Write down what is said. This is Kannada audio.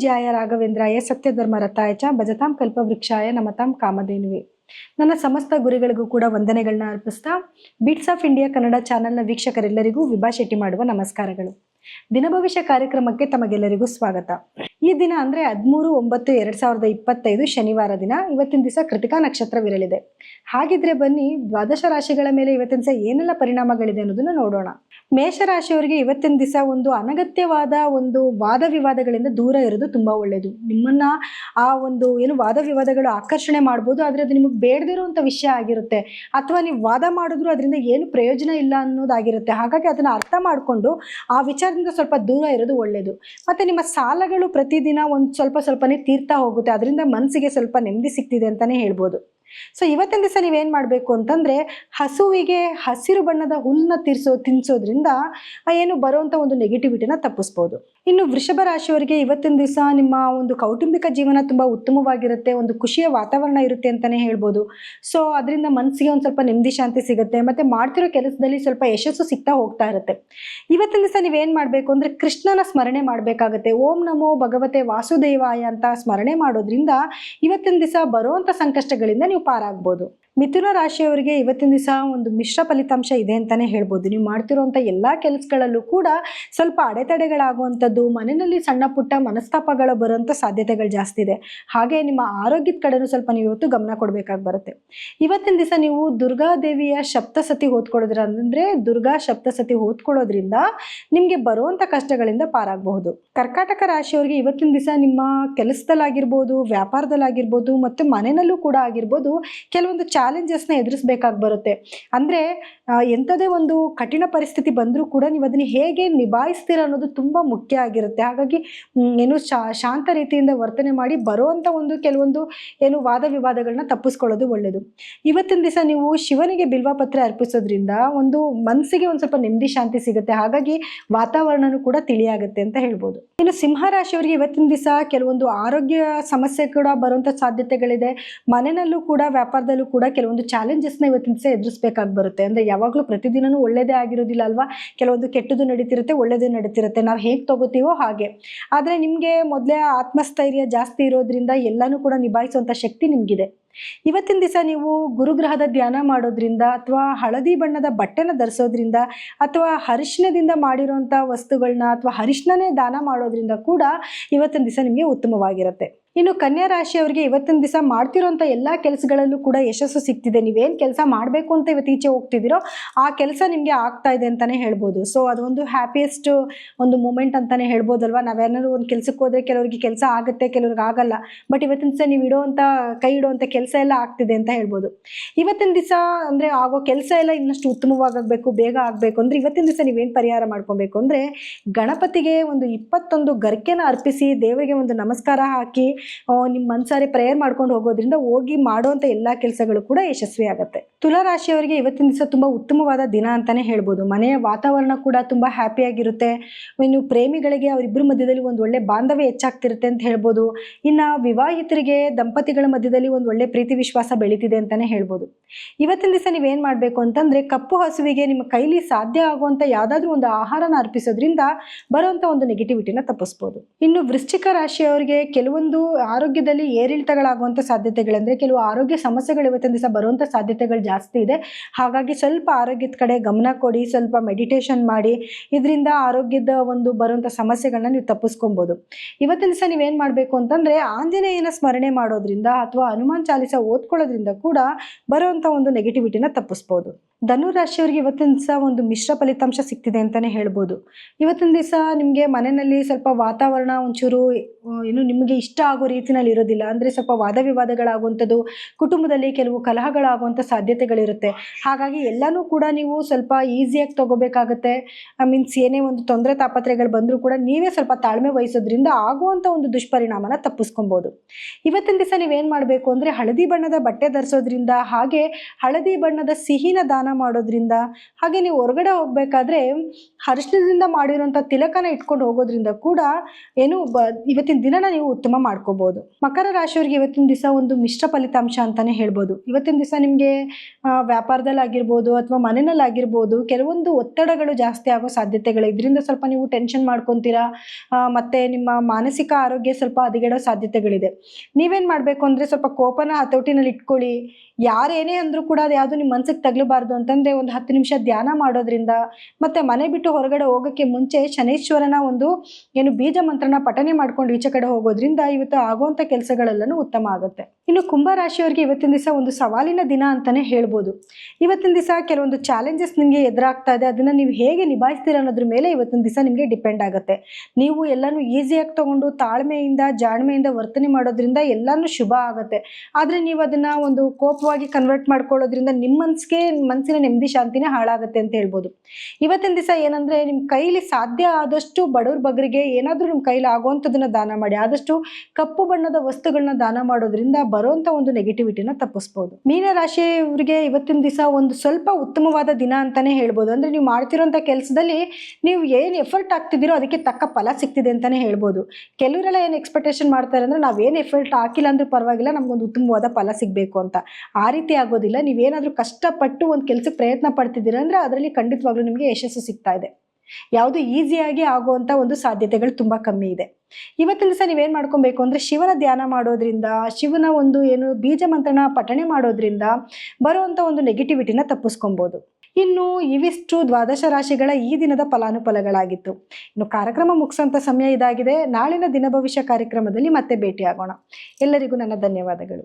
ಪೂಜ್ಯಾಯ ರಾಘವೇಂದ್ರಾಯ ಸತ್ಯಧರ್ಮ ರಥಾಯ ಚ ಭಜತಾಂ ಕಲ್ಪವೃಕ್ಷಾಯ ನಮತಾಂ ಕಾಮಧೇನುವೆ. ನನ್ನ ಸಮಸ್ತ ಗುರಿಗಳಿಗೂ ಕೂಡ ವಂದನೆಗಳನ್ನ ಅರ್ಪಿಸ್ತಾ ಬಿಟ್ಸ್ ಆಫ್ ಇಂಡಿಯಾ ಕನ್ನಡ ಚಾನೆಲ್ನ ವೀಕ್ಷಕರೆಲ್ಲರಿಗೂ ವಿಭಾ ಶೆಟ್ಟಿ ಮಾಡುವ ನಮಸ್ಕಾರಗಳು. ದಿನಭವಿಷ್ಯ ಕಾರ್ಯಕ್ರಮಕ್ಕೆ ತಮಗೆಲ್ಲರಿಗೂ ಸ್ವಾಗತ. ಈ ದಿನ ಅಂದ್ರೆ ಹದಿಮೂರು, ಒಂಬತ್ತು, ಎರಡ್ ಸಾವಿರದ ಇಪ್ಪತ್ತೈದು ಶನಿವಾರ ದಿನ ಇವತ್ತಿನ ದಿವಸ ಕೃತಿಕಾ ನಕ್ಷತ್ರವಿರಲಿದೆ. ಹಾಗಿದ್ರೆ ಬನ್ನಿ, ದ್ವಾದಶ ರಾಶಿಗಳ ಮೇಲೆ ಇವತ್ತಿನ ದಿವಸ ಏನೆಲ್ಲ ಪರಿಣಾಮಗಳಿದೆ ಅನ್ನೋದನ್ನ ನೋಡೋಣ. ಮೇಷರಾಶಿಯವರಿಗೆ ಇವತ್ತಿನ ದಿವಸ ಒಂದು ಅನಗತ್ಯವಾದ ಒಂದು ವಾದ ವಿವಾದಗಳಿಂದ ದೂರ ಇರೋದು ತುಂಬಾ ಒಳ್ಳೆಯದು ನಿಮ್ಮನ್ನ ಆ ಒಂದು ಏನು ವಾದ ವಿವಾದಗಳು ಆಕರ್ಷಣೆ ಮಾಡ್ಬೋದು, ಆದ್ರೆ ಅದು ನಿಮಗೆ ಬೇಡದಿರುವಂತ ವಿಷಯ ಆಗಿರುತ್ತೆ. ಅಥವಾ ನೀವು ವಾದ ಮಾಡಿದ್ರು ಅದರಿಂದ ಏನು ಪ್ರಯೋಜನ ಇಲ್ಲ ಅನ್ನೋದಾಗಿರುತ್ತೆ. ಹಾಗಾಗಿ ಅದನ್ನ ಅರ್ಥ ಮಾಡಿಕೊಂಡು ಆ ವಿಚಾರದಿಂದ ಸ್ವಲ್ಪ ದೂರ ಇರೋದು ಒಳ್ಳೆಯದು ಮತ್ತೆ ನಿಮ್ಮ ಸಾಲಗಳು ಪ್ರತಿದಿನ ಒಂದು ಸ್ವಲ್ಪ ಸ್ವಲ್ಪನೇ ತೀರ್ತಾ ಹೋಗುತ್ತೆ. ಅದರಿಂದ ಮನಸ್ಸಿಗೆ ಸ್ವಲ್ಪ ನೆಮ್ಮದಿ ಸಿಗ್ತಿದೆ ಅಂತಾನೆ ಹೇಳ್ಬೋದು. ಸೊ ಇವತ್ತಿನ ದಿವಸ ನೀವೇನ್ ಮಾಡಬೇಕು ಅಂತಂದ್ರೆ, ಹಸುವಿಗೆ ಹಸಿರು ಬಣ್ಣದ ಹುಲ್ಲನ್ನ ತಿರ್ಸೋ, ತಿನ್ಸೋದ್ರಿಂದ ಆ ಏನು ಬರುವಂತ ಒಂದು ನೆಗೆಟಿವಿಟಿನ ತಪ್ಪಿಸ್ಬೋದು. ಇನ್ನು ವೃಷಭ ರಾಶಿಯವರಿಗೆ ಇವತ್ತಿನ ದಿವಸ ನಿಮ್ಮ ಒಂದು ಕೌಟುಂಬಿಕ ಜೀವನ ತುಂಬಾ ಉತ್ತಮವಾಗಿರುತ್ತೆ, ಒಂದು ಖುಷಿಯ ವಾತಾವರಣ ಇರುತ್ತೆ ಅಂತಾನೆ ಹೇಳ್ಬೋದು. ಸೊ ಅದರಿಂದ ಮನಸ್ಸಿಗೆ ಒಂದು ಸ್ವಲ್ಪ ನೆಮ್ಮದಿ, ಶಾಂತಿ ಸಿಗುತ್ತೆ, ಮತ್ತೆ ಮಾಡ್ತಿರೋ ಕೆಲಸದಲ್ಲಿ ಸ್ವಲ್ಪ ಯಶಸ್ಸು ಸಿಗ್ತಾ ಹೋಗ್ತಾ ಇರುತ್ತೆ. ಇವತ್ತಿನ ದಿವಸ ನೀವೇನ್ ಮಾಡಬೇಕು ಅಂದ್ರೆ, ಕೃಷ್ಣನ ಸ್ಮರಣೆ ಮಾಡಬೇಕಾಗತ್ತೆ. ಓಂ ನಮೋ ಭಗವತೆ ವಾಸುದೇವಾಯ ಅಂತ ಸ್ಮರಣೆ ಮಾಡೋದ್ರಿಂದ ಇವತ್ತಿನ ದಿವಸ ಬರುವಂತ ಸಂಕಷ್ಟಗಳಿಂದ ನೀವು ಪಾರಾಗ್ಬೋದು. ಮಿಥುನ ರಾಶಿಯವರಿಗೆ ಇವತ್ತಿನ ದಿವಸ ಒಂದು ಮಿಶ್ರ ಫಲಿತಾಂಶ ಇದೆ ಅಂತಾನೆ ಹೇಳ್ಬೋದು. ನೀವು ಮಾಡ್ತಿರುವಂಥ ಎಲ್ಲ ಕೆಲಸಗಳಲ್ಲೂ ಕೂಡ ಸ್ವಲ್ಪ ಅಡೆತಡೆಗಳಾಗುವಂಥದ್ದು, ಮನೆಯಲ್ಲಿ ಸಣ್ಣ ಪುಟ್ಟ ಮನಸ್ತಾಪಗಳು ಬರುವಂಥ ಸಾಧ್ಯತೆಗಳು ಜಾಸ್ತಿ ಇದೆ. ಹಾಗೆ ನಿಮ್ಮ ಆರೋಗ್ಯದ ಕಡೆನೂ ಸ್ವಲ್ಪ ನೀವು ಇವತ್ತು ಗಮನ ಕೊಡಬೇಕಾಗಿ ಬರುತ್ತೆ. ಇವತ್ತಿನ ದಿವಸ ನೀವು ದುರ್ಗಾದೇವಿಯ ಸಪ್ತಸತಿ ಓದ್ಕೊಳ್ಳೋದ್ರ ಅಂದರೆ ದುರ್ಗಾ ಸಪ್ತಸತಿ ಓದ್ಕೊಳ್ಳೋದ್ರಿಂದ ನಿಮಗೆ ಬರುವಂಥ ಕಷ್ಟಗಳಿಂದ ಪಾರಾಗಬಹುದು. ಕರ್ಕಾಟಕ ರಾಶಿಯವರಿಗೆ ಇವತ್ತಿನ ದಿವಸ ನಿಮ್ಮ ಕೆಲಸದಲ್ಲಾಗಿರ್ಬೋದು, ವ್ಯಾಪಾರದಲ್ಲಾಗಿರ್ಬೋದು ಮತ್ತು ಮನೆಯಲ್ಲೂ ಕೂಡ ಆಗಿರ್ಬೋದು, ಕೆಲವೊಂದು ಚಾಲೆಂಜಸ್ನ ಎದುರಿಸ್ಬೇಕಾಗಿ ಬರುತ್ತೆ. ಅಂದರೆ ಎಂಥದೇ ಒಂದು ಕಠಿಣ ಪರಿಸ್ಥಿತಿ ಬಂದರೂ ಕೂಡ ನೀವು ಅದನ್ನು ಹೇಗೆ ನಿಭಾಯಿಸ್ತೀರ ಅನ್ನೋದು ತುಂಬ ಮುಖ್ಯ ಆಗಿರುತ್ತೆ. ಹಾಗಾಗಿ ಏನು ಶಾಂತ ರೀತಿಯಿಂದ ವರ್ತನೆ ಮಾಡಿ ಬರುವಂಥ ಒಂದು ಕೆಲವೊಂದು ಏನು ವಾದ ವಿವಾದಗಳನ್ನ ತಪ್ಪಿಸ್ಕೊಳ್ಳೋದು ಒಳ್ಳೆಯದು ಇವತ್ತಿನ ದಿವಸ ನೀವು ಶಿವನಿಗೆ ಬಿಲ್ವಪತ್ರ ಅರ್ಪಿಸೋದ್ರಿಂದ ಒಂದು ಮನಸ್ಸಿಗೆ ಒಂದು ಸ್ವಲ್ಪ ನೆಮ್ಮದಿ, ಶಾಂತಿ ಸಿಗುತ್ತೆ. ಹಾಗಾಗಿ ವಾತಾವರಣನೂ ಕೂಡ ತಿಳಿಯಾಗುತ್ತೆ ಅಂತ ಹೇಳ್ಬೋದು. ಇನ್ನು ಸಿಂಹ ರಾಶಿಯವರಿಗೆ ಇವತ್ತಿನ ದಿವಸ ಕೆಲವೊಂದು ಆರೋಗ್ಯ ಸಮಸ್ಯೆ ಕೂಡ ಬರುವಂಥ ಸಾಧ್ಯತೆಗಳಿದೆ. ಮನೆಯಲ್ಲೂ ಕೂಡ ವ್ಯಾಪಾರದಲ್ಲೂ ಕೂಡ ಕೆಲವೊಂದು ಚಾಲೆಂಜಸ್ನ ಇವತ್ತಿನ ದಿವಸ ಎದುರಿಸಬೇಕಾಗಿ ಬರುತ್ತೆ. ಅಂದರೆ ಯಾವಾಗಲೂ ಪ್ರತಿದಿನವೂ ಒಳ್ಳೆಯದೇ ಆಗಿರೋದಿಲ್ಲ ಅಲ್ವಾ? ಕೆಲವೊಂದು ಕೆಟ್ಟದ್ದು ನಡೀತಿರುತ್ತೆ ಒಳ್ಳೆಯದೇ ನಡೀತಿರುತ್ತೆ. ನಾವು ಹೇಗೆ ತಗೋತೀವೋ ಹಾಗೆ. ಆದರೆ ನಿಮಗೆ ಮೊದಲೇ ಆತ್ಮಸ್ಥೈರ್ಯ ಜಾಸ್ತಿ ಇರೋದ್ರಿಂದ ಎಲ್ಲನೂ ಕೂಡ ನಿಭಾಯಿಸುವಂಥ ಶಕ್ತಿ ನಿಮಗಿದೆ. ಇವತ್ತಿನ ದಿವಸ ನೀವು ಗುರುಗ್ರಹದ ಧ್ಯಾನ ಮಾಡೋದ್ರಿಂದ ಅಥವಾ ಹಳದಿ ಬಣ್ಣದ ಬಟ್ಟೆನ ಧರಿಸೋದ್ರಿಂದ ಅಥವಾ ಹರಿಶಿನದಿಂದ ಮಾಡಿರೋಂಥ ವಸ್ತುಗಳನ್ನ ಅಥವಾ ಹರಿಶಿನನೇ ದಾನ ಮಾಡೋದ್ರಿಂದ ಕೂಡ ಇವತ್ತಿನ ದಿವಸ ನಿಮಗೆ ಉತ್ತಮವಾಗಿರುತ್ತೆ. ಇನ್ನು ಕನ್ಯಾ ರಾಶಿಯವರಿಗೆ ಇವತ್ತಿನ ದಿವಸ ಮಾಡ್ತಿರೋಂಥ ಎಲ್ಲ ಕೆಲಸಗಳಲ್ಲೂ ಕೂಡ ಯಶಸ್ಸು ಸಿಗ್ತಿದೆ. ನೀವೇನು ಕೆಲಸ ಮಾಡಬೇಕು ಅಂತ ಇವತ್ತು ಈಚೆ ಹೋಗ್ತಿದ್ದೀರೋ ಆ ಕೆಲಸ ನಿಮಗೆ ಆಗ್ತಾ ಇದೆ ಅಂತಲೇ ಹೇಳ್ಬೋದು. ಸೊ ಅದೊಂದು ಹ್ಯಾಪಿಯೆಸ್ಟ್ ಒಂದು ಮೂಮೆಂಟ್ ಅಂತಲೇ ಹೇಳ್ಬೋದಲ್ವಾ? ನಾವೇನಾದ್ರು ಒಂದು ಕೆಲಸಕ್ಕೆ ಹೋದರೆ ಕೆಲವರಿಗೆ ಕೆಲಸ ಆಗುತ್ತೆ, ಕೆಲವ್ರಿಗೆ ಆಗಲ್ಲ. ಬಟ್ ಇವತ್ತಿನ ದಿವಸ ನೀವು ಇಡೋವಂಥ ಕೈ ಇಡೋವಂಥ ಎಲ್ಲ ಆಗ್ತಿದೆ ಅಂತ ಹೇಳ್ಬೋದು. ಇವತ್ತಿನ ದಿವಸ ಅಂದರೆ ಆಗೋ ಕೆಲಸ ಎಲ್ಲ ಇನ್ನಷ್ಟು ಉತ್ತಮವಾಗಬೇಕು ಬೇಗ ಆಗಬೇಕು ಅಂದರೆ ಇವತ್ತಿನ ದಿವಸ ನೀವೇನು ಪರಿಹಾರ ಮಾಡ್ಕೊಬೇಕು ಅಂದರೆ ಗಣಪತಿಗೆ ಒಂದು ಇಪ್ಪತ್ತೊಂದು ಗರ್ಕೆನ ಅರ್ಪಿಸಿ ದೇವರಿಗೆ ಒಂದು ನಮಸ್ಕಾರ ಹಾಕಿ ನಿಮ್ಮ ಮನ್ಸಾರೆ ಪ್ರೇಯರ್ ಮಾಡ್ಕೊಂಡು ಹೋಗೋದ್ರಿಂದ ಹೋಗಿ ಮಾಡುವಂಥ ಎಲ್ಲ ಕೆಲಸಗಳು ಕೂಡ ಯಶಸ್ವಿ ಆಗುತ್ತೆ. ತುಲಾರಾಶಿಯವರಿಗೆ ಇವತ್ತಿನ ದಿವಸ ತುಂಬ ಉತ್ತಮವಾದ ದಿನ ಅಂತಾನೆ ಹೇಳ್ಬೋದು. ಮನೆಯ ವಾತಾವರಣ ಕೂಡ ತುಂಬ ಹ್ಯಾಪಿಯಾಗಿರುತ್ತೆ ಇನ್ನು ಪ್ರೇಮಿಗಳಿಗೆ ಅವರಿಬ್ಬರ ಮಧ್ಯದಲ್ಲಿ ಒಂದು ಒಳ್ಳೆ ಬಾಂಧವ್ಯ ಹೆಚ್ಚಾಗ್ತಿರುತ್ತೆ ಅಂತ ಹೇಳ್ಬೋದು. ಇನ್ನು ವಿವಾಹಿತರಿಗೆ ದಂಪತಿಗಳ ಮಧ್ಯದಲ್ಲಿ ಒಂದು ಒಳ್ಳೆ ಪ್ರೀತಿ ವಿಶ್ವಾಸ ಬೆಳೀತಿದೆ ಅಂತಾನೆ ಹೇಳ್ಬೋದು. ಇವತ್ತಿನ ದಿವಸ ನೀವೇನು ಮಾಡಬೇಕು ಅಂತಂದರೆ ಕಪ್ಪು ಹಸುವಿಗೆ ನಿಮ್ಮ ಕೈಲಿ ಸಾಧ್ಯ ಆಗುವಂಥ ಯಾವುದಾದ್ರೂ ಒಂದು ಆಹಾರನ ಅರ್ಪಿಸೋದ್ರಿಂದ ಬರುವಂಥ ಒಂದು ನೆಗೆಟಿವಿಟಿನ ತಪ್ಪಿಸ್ಬೋದು. ಇನ್ನು ವೃಶ್ಚಿಕ ರಾಶಿಯವರಿಗೆ ಕೆಲವೊಂದು ಆರೋಗ್ಯದಲ್ಲಿ ಏರಿಳಿತಗಳಾಗುವಂಥ ಸಾಧ್ಯತೆಗಳಂದರೆ ಕೆಲವು ಆರೋಗ್ಯ ಸಮಸ್ಯೆಗಳು ಇವತ್ತಿನ ದಿವಸ ಬರುವಂಥ ಸಾಧ್ಯತೆಗಳು ಜಾಸ್ತಿ ಇದೆ. ಹಾಗಾಗಿ ಸ್ವಲ್ಪ ಆರೋಗ್ಯದ ಕಡೆ ಗಮನ ಕೊಡಿ, ಸ್ವಲ್ಪ ಮೆಡಿಟೇಷನ್ ಮಾಡಿ, ಇದರಿಂದ ಆರೋಗ್ಯದ ಒಂದು ಬರುವಂಥ ಸಮಸ್ಯೆಗಳನ್ನ ನೀವು ತಪ್ಪಿಸ್ಕೊಬೋದು. ಇವತ್ತಿನ ದಿವಸ ನೀವೇನು ಮಾಡಬೇಕು ಅಂತಂದರೆ ಆಂಜನೇಯನ ಸ್ಮರಣೆ ಮಾಡೋದ್ರಿಂದ ಅಥವಾ ಹನುಮಾನ್ ಚಾಲಿಸ ಓದ್ಕೊಳ್ಳೋದ್ರಿಂದ ಕೂಡ ಬರುವಂಥ ಒಂದು ನೆಗೆಟಿವಿಟಿನ ತಪ್ಪಿಸ್ಬೋದು. ಧನು ರಾಶಿಯವರಿಗೆ ಇವತ್ತಿನ ದಿವಸ ಒಂದು ಮಿಶ್ರ ಫಲಿತಾಂಶ ಸಿಗ್ತಿದೆ ಅಂತಲೇ ಹೇಳ್ಬೋದು. ಇವತ್ತಿನ ದಿವಸ ನಿಮಗೆ ಮನೆಯಲ್ಲಿ ಸ್ವಲ್ಪ ವಾತಾವರಣ ಒಂಚೂರು ಏನು ನಿಮಗೆ ಇಷ್ಟ ಆಗೋ ರೀತಿಯಲ್ಲಿ ಇರೋದಿಲ್ಲ. ಅಂದರೆ ಸ್ವಲ್ಪ ವಾದ ವಿವಾದಗಳಾಗುವಂಥದ್ದು, ಕುಟುಂಬದಲ್ಲಿ ಕೆಲವು ಕಲಹಗಳಾಗುವಂಥ ಸಾಧ್ಯತೆಗಳಿರುತ್ತೆ. ಹಾಗಾಗಿ ಎಲ್ಲನೂ ಕೂಡ ನೀವು ಸ್ವಲ್ಪ ಈಸಿಯಾಗಿ ಐ ಮೀನ್ಸ್ ಏನೇ ಒಂದು ತೊಂದರೆ ತಾಪತ್ರೆಗಳು ಬಂದರೂ ಕೂಡ ನೀವೇ ಸ್ವಲ್ಪ ತಾಳ್ಮೆ ವಹಿಸೋದ್ರಿಂದ ಆಗುವಂಥ ಒಂದು ದುಷ್ಪರಿಣಾಮನ ತಪ್ಪಿಸ್ಕೊಬೋದು. ಇವತ್ತಿನ ದಿವಸ ನೀವೇನು ಮಾಡಬೇಕು ಅಂದರೆ ಹಳದಿ ಬಣ್ಣದ ಬಟ್ಟೆ ಧರಿಸೋದ್ರಿಂದ ಹಾಗೆ ಹಳದಿ ಬಣ್ಣದ ಸಿಹಿನ ದಾನ ಮಾಡೋದ್ರಿಂದ, ಹಾಗೆ ನೀವು ಹೊರಗಡೆ ಹೋಗಬೇಕಾದ್ರೆ ಅರಿಶಿನದಿಂದ ಮಾಡಿರುವಂಥ ತಿಲಕನ ಇಟ್ಕೊಂಡು ಹೋಗೋದ್ರಿಂದ ಕೂಡ ಏನು ಬ, ಇವತ್ತಿನ ದಿನನ ನೀವು ಉತ್ತಮ ಮಾಡ್ಕೋಬಹುದು ಮಕರ ರಾಶಿಯವರಿಗೆ ಇವತ್ತಿನ ದಿವಸ ಒಂದು ಮಿಶ್ರ ಫಲಿತಾಂಶ ಅಂತಾನೆ ಹೇಳ್ಬೋದು. ಇವತ್ತಿನ ದಿವಸ ನಿಮಗೆ ವ್ಯಾಪಾರದಲ್ಲಿ ಆಗಿರ್ಬೋದು ಅಥವಾ ಮನೆಯಲ್ಲಿ ಆಗಿರ್ಬೋದು ಕೆಲವೊಂದು ಒತ್ತಡಗಳು ಜಾಸ್ತಿ ಆಗೋ ಸಾಧ್ಯತೆಗಳು ಇದರಿಂದ ಸ್ವಲ್ಪ ನೀವು ಟೆನ್ಷನ್ ಮಾಡ್ಕೊತೀರಾ ಮತ್ತು ಮತ್ತೆ ನಿಮ್ಮ ಮಾನಸಿಕ ಆರೋಗ್ಯ ಸ್ವಲ್ಪ ಹದಗೆಡೋ ಸಾಧ್ಯತೆಗಳಿದೆ. ನೀವೇನು ಮಾಡಬೇಕು ಅಂದರೆ ಸ್ವಲ್ಪ ಕೋಪನ ಹತೋಟಿನಲ್ಲಿ ಇಟ್ಕೊಳ್ಳಿ. ಯಾರೇನೇ ಅಂದರೂ ಕೂಡ ಅದು ಯಾವುದು ನಿಮ್ಮ ಮನಸ್ಸಿಗೆ ತಗಲಬಾರ್ದು ಅಂತಂದರೆ ಒಂದು ಹತ್ತು ನಿಮಿಷ ಧ್ಯಾನ ಮಾಡೋದ್ರಿಂದ ಮತ್ತೆ ಮನೆ ಬಿಟ್ಟು ಹೊರಗಡೆ ಹೋಗೋಕ್ಕೆ ಮುಂಚೆ ಶನೈಶ್ವರನ ಒಂದು ಏನು ಬೀಜ ಮಂತ್ರನ ಪಠನೆ ಮಾಡ್ಕೊಂಡು ಈಚೆ ಕಡೆ ಹೋಗೋದ್ರಿಂದ ಇವತ್ತು ಆಗುವಂಥ ಕೆಲಸಗಳೆಲ್ಲನೂ ಉತ್ತಮ ಆಗುತ್ತೆ. ಇನ್ನು ಕುಂಭರಾಶಿಯವರಿಗೆ ಇವತ್ತಿನ ದಿವಸ ಒಂದು ಸವಾಲಿನ ದಿನ ಅಂತಾನೆ ಹೇಳ್ಬೋದು. ಇವತ್ತಿನ ದಿವಸ ಕೆಲವೊಂದು ಚಾಲೆಂಜಸ್ ನಿಮಗೆ ಎದುರಾಗ್ತಾ ಇದೆ, ಅದನ್ನು ನೀವು ಹೇಗೆ ನಿಭಾಯಿಸ್ತೀರ ಅನ್ನೋದ್ರ ಮೇಲೆ ಇವತ್ತಿನ ದಿವಸ ನಿಮಗೆ ಡಿಪೆಂಡ್ ಆಗುತ್ತೆ. ನೀವು ಎಲ್ಲನೂ ಈಸಿಯಾಗಿ ತಗೊಂಡು ತಾಳ್ಮೆಯಿಂದ, ಜಾಣ್ಮೆಯಿಂದ ವರ್ತನೆ ಮಾಡೋದ್ರಿಂದ ಎಲ್ಲನೂ ಶುಭ ಆಗುತ್ತೆ. ಆದರೆ ನೀವು ಅದನ್ನು ಒಂದು ಕೋಪವಾಗಿ ಕನ್ವರ್ಟ್ ಮಾಡ್ಕೊಳ್ಳೋದ್ರಿಂದ ನಿಮ್ಮ ಮನಸ್ಸಿಗೆ ಮನಸ್ಸಿನ ನೆಮ್ಮದಿ ಶಾಂತಿನೇ ಹಾಳಾಗುತ್ತೆ ಅಂತ ಹೇಳ್ಬೋದು. ಇವತ್ತಿನ ದಿವಸ ಏನಂದ್ರೆ ನಿಮ್ಮ ಕೈಲಿ ಸಾಧ್ಯ ಆದಷ್ಟು ಬಡವ್ರ ಬಗ್ಗರಿಗೆ ಏನಾದರೂ ನಿಮ್ಮ ಕೈಲಿ ಆಗುವಂಥದ್ದನ್ನ ದಾನ ಮಾಡಿ, ಆದಷ್ಟು ಕಪ್ಪು ಬಣ್ಣದ ವಸ್ತುಗಳನ್ನ ದಾನ ಮಾಡೋದ್ರಿಂದ ಬರುವಂಥ ಒಂದು ನೆಗೆಟಿವಿಟಿನ ತಪ್ಪಿಸ್ಬೋದು. ಮೀನರಾಶಿಯವರಿಗೆ ಇವತ್ತಿನ ದಿವಸ ಒಂದು ಸ್ವಲ್ಪ ಉತ್ತಮವಾದ ದಿನ ಅಂತಾನೆ ಹೇಳ್ಬೋದು. ಅಂದ್ರೆ ನೀವು ಮಾಡ್ತಿರೋಂಥ ಕೆಲಸದಲ್ಲಿ ನೀವು ಏನು ಎಫರ್ಟ್ ಹಾಕ್ತಿದ್ದೀರೋ ಅದಕ್ಕೆ ತಕ್ಕ ಫಲ ಸಿಗ್ತಿದೆ ಅಂತಾನೆ ಹೇಳ್ಬೋದು. ಕೆಲವರೆಲ್ಲ ಏನು ಎಕ್ಸ್ಪೆಕ್ಟೇಷನ್ ಮಾಡ್ತಾರೆ ಅಂದರೆ ನಾವೇನು ಎಫರ್ಟ್ ಹಾಕಿಲ್ಲ ಅಂದ್ರೂ ಪರವಾಗಿಲ್ಲ, ನಮ್ಗೊಂದು ಉತ್ತಮವಾದ ಫಲ ಸಿಗಬೇಕು ಅಂತ. ಆ ರೀತಿ ಆಗೋದಿಲ್ಲ. ನೀವೇನಾದರೂ ಕಷ್ಟಪಟ್ಟು ಒಂದು ಕೆಲಸಕ್ಕೆ ಪ್ರಯತ್ನ ಪಡ್ತಿದ್ದೀರಾ ಅಂದರೆ ಅದರಲ್ಲಿ ಖಂಡಿತವಾಗ್ಲೂ ನಿಮಗೆ ಯಶಸ್ಸು ಸಿಗ್ತಾ ಇದೆ. ಯಾವುದು ಈಸಿಯಾಗಿ ಆಗುವಂಥ ಒಂದು ಸಾಧ್ಯತೆಗಳು ತುಂಬ ಕಮ್ಮಿ ಇದೆ. ಇವತ್ತಿನ ದಿವಸ ನೀವೇನು ಮಾಡ್ಕೊಬೇಕು ಅಂದರೆ ಶಿವನ ಧ್ಯಾನ ಮಾಡೋದ್ರಿಂದ, ಶಿವನ ಒಂದು ಏನು ಬೀಜ ಮಂತ್ರನ ಪಠಣೆ ಮಾಡೋದ್ರಿಂದ ಬರುವಂಥ ಒಂದು ನೆಗೆಟಿವಿಟಿನ ತಪ್ಪಿಸ್ಕೊಬೋದು. ಇನ್ನು ಇವಿಷ್ಟು ದ್ವಾದಶ ರಾಶಿಗಳ ಈ ದಿನದ ಫಲಾನುಫಲಗಳಾಗಿತ್ತು. ಇನ್ನು ಕಾರ್ಯಕ್ರಮ ಮುಗಿಸೋಂಥ ಸಮಯ ಇದಾಗಿದೆ. ನಾಳಿನ ದಿನ ಭವಿಷ್ಯ ಕಾರ್ಯಕ್ರಮದಲ್ಲಿ ಮತ್ತೆ ಭೇಟಿಯಾಗೋಣ. ಎಲ್ಲರಿಗೂ ನನ್ನ ಧನ್ಯವಾದಗಳು.